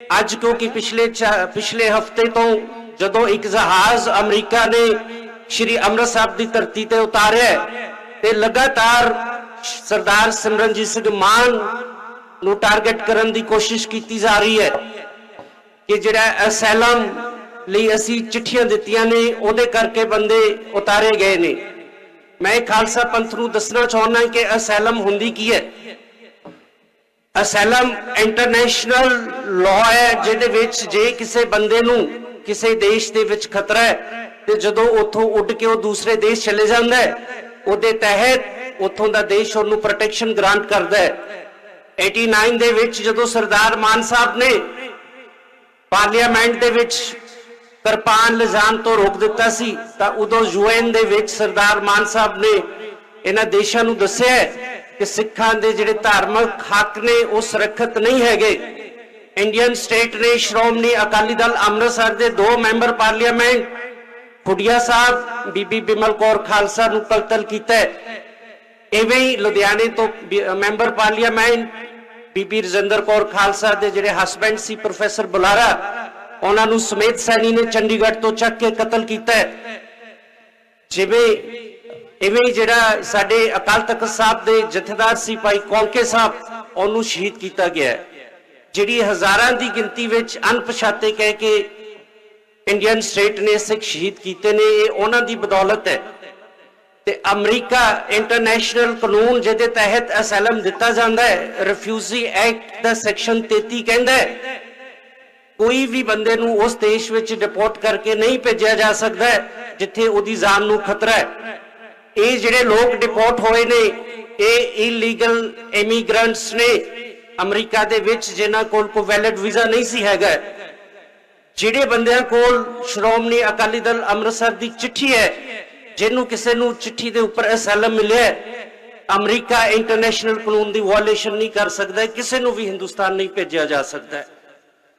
ਅੱਜ ਕਿਉਂਕਿ ਪਿਛਲੇ ਪਿਛਲੇ ਹਫ਼ਤੇ ਤੋਂ ਜਦੋਂ ਇੱਕ ਜਹਾਜ਼ ਅਮਰੀਕਾ ਨੇ ਸ਼੍ਰੀ ਅੰਮ੍ਰਿਤਸਰ ਦੀ ਧਰਤੀ ਤੇ ਉਤਾਰਿਆ ਤੇ ਲਗਾਤਾਰ ਸਰਦਾਰ ਸਿਮਰਨਜੀਤ ਸਿੰਘ ਮਾਨ ਨੂੰ ਟਾਰਗੇਟ ਕਰਨ ਦੀ ਕੋਸ਼ਿਸ਼ ਕੀਤੀ ਜਾ ਰਹੀ ਹੈ ਕਿ ਜਿਹੜਾ ਅਸੈਲਮ ਲਈ ਅਸੀਂ ਚਿੱਠੀਆਂ ਦਿੱਤੀਆਂ ਨੇ, ਉਹਦੇ ਕਰਕੇ ਬੰਦੇ ਉਤਾਰੇ ਗਏ ਨੇ। ਮੈਂ ਖਾਲਸਾ ਪੰਥ ਨੂੰ ਦੱਸਣਾ ਚਾਹੁੰਦਾ ਕਿ ਅਸੈਲਮ ਹੁੰਦੀ ਕੀ ਹੈ? ਅਸੈਲਮ ਇੰਟਰਨੈਸ਼ਨਲ ਲਾਅ ਹੈ, ਜਿਹਦੇ ਵਿੱਚ ਜੇ ਕਿਸੇ ਬੰਦੇ ਨੂੰ ਕਿਸੇ ਦੇਸ਼ ਦੇ ਵਿੱਚ ਖਤਰਾ ਹੈ, ਤੇ ਜਦੋਂ ਉੱਥੋਂ ਉੱਡ ਕੇ ਉਹ ਦੂਸਰੇ ਦੇਸ਼ ਚਲੇ ਜਾਂਦਾ ਹੈ, ਉਹਦੇ ਤਹਿਤ ਉੱਥੋਂ ਦਾ ਦੇਸ਼ ਉਹਨੂੰ ਪ੍ਰੋਟੈਕਸ਼ਨ ਗ੍ਰਾਂਟ ਕਰਦਾ ਹੈ। 89 ਦੇ ਵਿੱਚ ਜਦੋਂ ਸਰਦਾਰ ਮਾਨ ਸਾਹਿਬ ਨੇ ਪਾਰਲੀਮੈਂਟ ਦੇ ਵਿੱਚ ਕਿਰਪਾਨ ਲਿਜਾਣ ਤੋਂ ਰੋਕ ਦਿੱਤਾ ਸੀ, ਤਾਂ ਉਦੋਂ ਯੂਐਨ ਦੇ ਵਿੱਚ ਸਰਦਾਰ ਮਾਨ ਸਾਹਿਬ ਨੇ ਇਹਨਾਂ ਦੇਸ਼ਾਂ ਨੂੰ ਦੱਸਿਆ ਕਿ ਸਿੱਖਾਂ ਦੇ ਜਿਹੜੇ ਧਾਰਮਿਕ ਹੱਕ ਨੇ ਉਹ ਸੁਰੱਖਿਅਤ ਨਹੀਂ ਹੈਗੇ। ਇੰਡੀਅਨ ਸਟੇਟ ਨੇ ਸ਼੍ਰੋਮਣੀ ਅਕਾਲੀ ਦਲ ਅੰਮ੍ਰਿਤਸਰ ਦੇ ਦੋ ਮੈਂਬਰ ਪਾਰਲੀਮੈਂਟ, ਖੁੱਡੀਆ ਸਾਹਿਬ, ਬੀਬੀ ਬਿਮਲ ਕੌਰ ਖਾਲਸਾ ਨੂੰ ਕਤਲ ਕੀਤਾ ਹੈ। ਐਵੇਂ ਹੀ ਲੁਧਿਆਣੇ ਤੋਂ ਮੈਂਬਰ ਪਾਰਲੀਮੈਂਟ, ਬੀਬੀ ਰਜਿੰਦਰ ਕੌਰ ਖਾਲਸਾ ਦੇ ਜਿਹੜੇ ਹਸਬੰਡ ਸੀ ਪ੍ਰੋਫੈਸਰ ਬੁਲਾਰਾ, ਉਹਨਾਂ ਨੂੰ ਸਮੇਤ ਸੈਣੀ ਨੇ ਚੰਡੀਗੜ੍ਹ ਤੋਂ ਚੱਕ ਕੇ ਕਤਲ ਕੀਤਾ ਜਿਵੇਂ ਇਵੇਂ ਜਿਹੜਾ ਸਾਡੇ ਅਕਾਲ ਤਖਤ ਸਾਹਿਬ ਦੇ ਜਥੇਦਾਰ ਸੀ ਭਾਈ ਕੌਂਕੇ ਸਾਹਿਬ, ਉਹਨੂੰ ਸ਼ਹੀਦ ਕੀਤਾ ਗਿਆ ਜਿਹੜੀ ਹਜ਼ਾਰਾਂ ਦੀ ਗਿਣਤੀ ਵਿੱਚ ਅਣਪਛਾਤੇ ਕਹਿ ਕੇ ਇੰਡੀਅਨ ਸਟੇਟ ਨੇ ਸਿੱਖ ਸ਼ਹੀਦ ਕੀਤੇ ਨੇ, ਇਹ ਉਹਨਾਂ ਦੀ ਬਦੌਲਤ ਹੈ। ਤੇ ਅਮਰੀਕਾ ਇੰਟਰਨੈਸ਼ਨਲ ਕਾਨੂੰਨ ਜਿਹਦੇ ਤਹਿਤ ਅਸੈਲਮ ਦਿੱਤਾ ਜਾਂਦਾ ਹੈ ਰਿਫਿਊਜੀ ਐਕਟ ਦਾ ਸੈਕਸ਼ਨ 33 ਕਹਿੰਦਾ ਹੈ, ਕੋਈ ਵੀ ਬੰਦੇ ਨੂੰ ਉਸ ਦੇਸ਼ ਵਿੱਚ ਡਿਪੋਰਟ ਕਰਕੇ ਨਹੀਂ ਭੇਜਿਆ ਜਾ ਸਕਦਾ ਜਿੱਥੇ ਉਹਦੀ ਜਾਨ ਨੂੰ ਖਤਰਾ ਹੈ। ਇਹ ਜਿਹੜੇ ਲੋਕ ਡਿਪੋਰਟ ਹੋਏ ਨੇ, ਇਹ ਇਲੀਗਲ ਇਮੀਗ੍ਰੈਂਟਸ ਨੇ, ਅਮਰੀਕਾ ਦੇ ਵਿੱਚ ਜਿਨ੍ਹਾਂ ਕੋਲ ਕੋਈ ਵੈਲਿਡ ਵੀਜ਼ਾ ਨਹੀਂ ਸੀ ਹੈਗਾ, ਜਿਹੜੇ ਬੰਦਿਆਂ ਕੋਲ ਸ਼੍ਰੋਮਣੀ ਅਕਾਲੀ ਦਲ ਅੰਮ੍ਰਿਤਸਰ ਦੀ ਚਿੱਠੀ ਹੈ, ਜਿਹਨੂੰ ਕਿਸੇ ਨੂੰ ਚਿੱਠੀ ਦੇ ਉੱਪਰ ਅਸਾਲਮ ਮਿਲਿਆ ਅਮਰੀਕਾ ਇੰਟਰਨੈਸ਼ਨਲ ਕਾਨੂੰਨ ਦੀ ਵਾਇਓਲੇਸ਼ਨ ਨਹੀਂ ਕਰ ਸਕਦਾ, ਕਿਸੇ ਨੂੰ ਵੀ ਹਿੰਦੁਸਤਾਨ ਨਹੀਂ ਭੇਜਿਆ ਜਾ ਸਕਦਾ